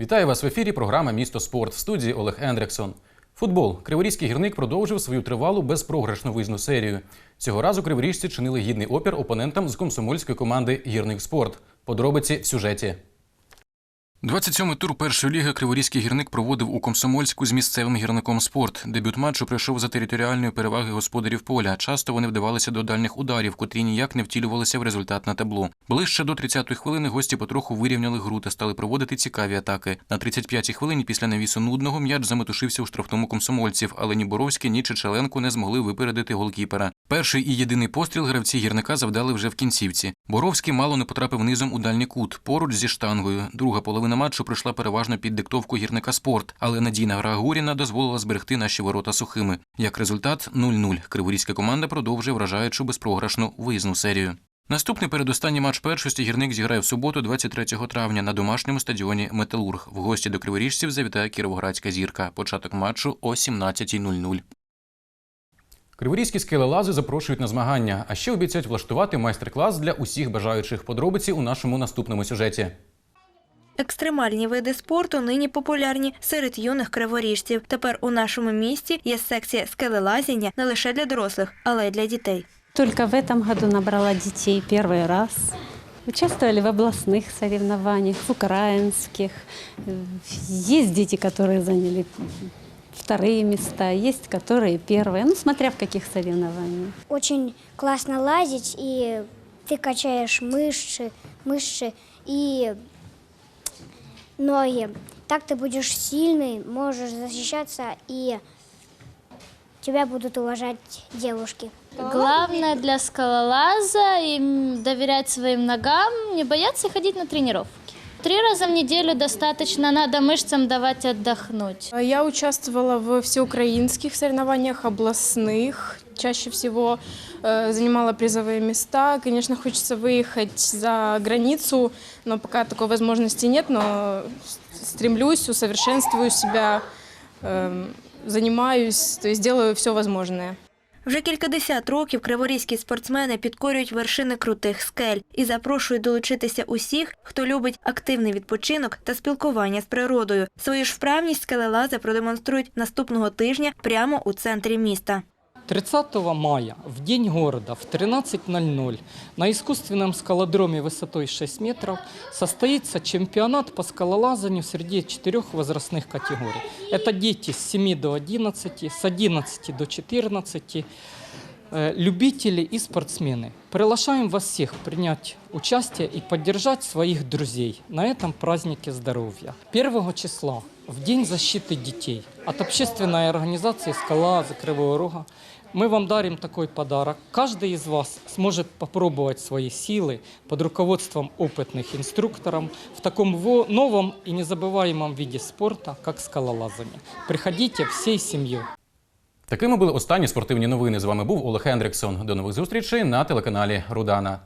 Вітаю вас в ефірі. Програма Місто спорт в студії Олег Ендрексон. Футбол. Криворізький гірник продовжив свою тривалу безпрограшну виїзну серію. Цього разу криворіжці чинили гідний опір опонентам з комсомольської команди Гірник Спорт. Подробиці в сюжеті. 27-й тур першої ліги Криворізький гірник проводив у Комсомольську з місцевим гірником спорт. Дебют матчу прийшов за територіальної переваги господарів поля. Часто вони вдавалися до дальних ударів, котрі ніяк не втілювалися в результат на табло. Ближче до 30-ї хвилини гості потроху вирівняли гру та стали проводити цікаві атаки. На 35-й хвилині після навісу нудного м'яч заметушився у штрафному комсомольців, але ні Боровський, ні Чечеленко не змогли випередити голкіпера. Перший і єдиний постріл гравці гірника завдали вже в кінцівці. Боровський мало не потрапив низом у дальній кут, поруч зі штангою. Друга половина матчу пройшла переважно під диктовку гірника спорт, але надійна гра Гуріна дозволила зберегти наші ворота сухими. Як результат 0-0. Криворізька команда продовжує вражаючу безпрограшну виїзну серію. Наступний передостанній матч першості гірник зіграє в суботу, 23 травня, на домашньому стадіоні Металург. В гості до криворіжців завітає Кіровоградська зірка. Початок матчу о 17.00. Криворізькі скелелази запрошують на змагання, а ще обіцяють влаштувати майстер-клас для усіх бажаючих. Подробиці у нашому наступному сюжеті. Екстремальні види спорту нині популярні серед юних криворіжців. Тепер у нашому місті є секція скелелазіння не лише для дорослих, але й для дітей. Только в этом году набрала детей первый раз. Участвовали в областных соревнованиях, в украинских. Э, Есть дети, которые заняли вторые места, есть которые первые, ну, смотря в каких соревнованиях. Очень классно лазить, и ты качаешь мышцы, мышцы и ноги. Так ты будешь сильный, можешь защищаться, и тебя будут уважать девушки. Главное для скалолаза им доверять своим ногам, не бояться ходить на тренировки. Три раза в неделю достаточно, надо мышцам давать отдохнуть. Я участвовала в всеукраинских соревнованиях, областных. Чаще всего э, занимала призовые места. Конечно, хочется выехать за границу, но пока такой возможности нет. Но стремлюсь, усовершенствую себя, э, занимаюсь, то есть делаю все возможное. Вже кількадесят років криворізькі спортсмени підкорюють вершини крутих скель і запрошують долучитися усіх, хто любить активний відпочинок та спілкування з природою. Свою ж вправність скелелази продемонструють наступного тижня прямо у центрі міста. 30 мая, в День города, в 13.00 на искусственном скалодроме высотой 6 метров состоится чемпионат по скалолазанию среди четырех возрастных категорий. Это дети с 7 до 11, с 11 до 14, э, любители и спортсмены. Приглашаем вас всех принять участие и поддержать своих друзей на этом празднике здоровья. 1 числа, в День защиты детей, от общественной организации «Скала» Кривого Рога мы вам дарим такой подарок. Каждый из вас сможет попробовать свои силы под руководством опытных инструкторов в таком во- новом и незабываемом виде спорта, как скалолазание. Приходите всей семьей. Такими були останні спортивні новини. З вами був Олег Ендрексон. До нових зустрічей на телеканалі Рудана.